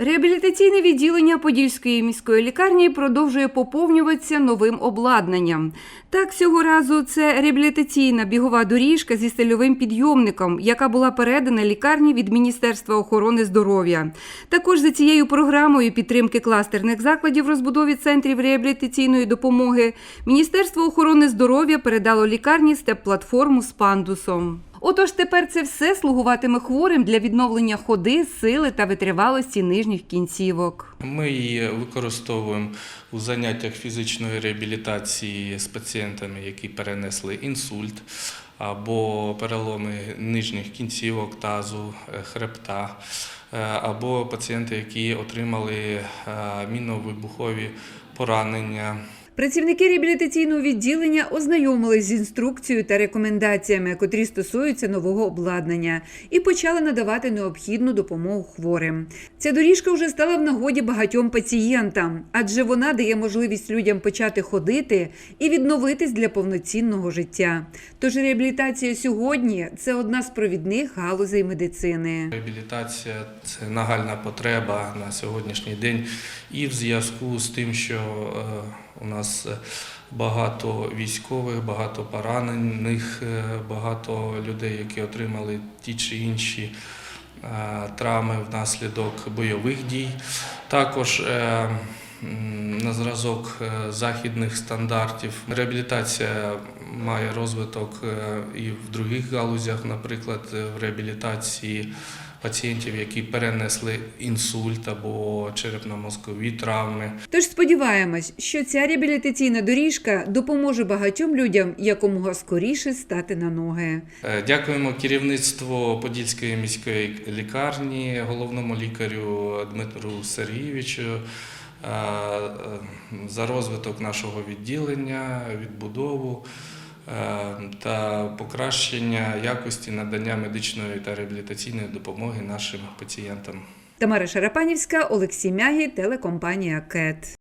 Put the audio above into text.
Реабілітаційне відділення Подільської міської лікарні продовжує поповнюватися новим обладнанням. Так, цього разу це реабілітаційна бігова доріжка зі стильовим підйомником, яка була передана лікарні від Міністерства охорони здоров'я. Також за цією програмою підтримки кластерних закладів розбудові центрів реабілітаційної допомоги Міністерство охорони здоров'я передало лікарні степ-платформу з пандусом. Отож, тепер це все слугуватиме хворим для відновлення ходи, сили та витривалості нижніх кінцівок. Ми її використовуємо у заняттях фізичної реабілітації з пацієнтами, які перенесли інсульт або переломи нижніх кінцівок, тазу, е, хребта, е, або пацієнти, які отримали е, мінно-вибухові поранення. Працівники реабілітаційного відділення ознайомились з інструкцією та рекомендаціями, котрі стосуються нового обладнання, і почали надавати необхідну допомогу хворим. Ця доріжка вже стала в нагоді багатьом пацієнтам, адже вона дає можливість людям почати ходити і відновитись для повноцінного життя. Тож реабілітація сьогодні це одна з провідних галузей медицини. Реабілітація це нагальна потреба на сьогоднішній день, і в зв'язку з тим, що е, у нас е, багато військових, багато поранених, е, багато людей, які отримали ті чи інші е, травми внаслідок бойових дій. Також на зразок західних стандартів реабілітація має розвиток і в других галузях, наприклад, в реабілітації пацієнтів, які перенесли інсульт або черепно-мозкові травми. Тож сподіваємось, що ця реабілітаційна доріжка допоможе багатьом людям якомога скоріше стати на ноги. Е, Дякуємо керівництву Подільської міської лікарні, головному лікарю Дмитру Сергійовичу е, е, за розвиток нашого відділення, відбудову та покращення якості надання медичної та реабілітаційної допомоги нашим пацієнтам. Тамара Шарапанівська, Олексій Мягі, телекомпанія КЕТ.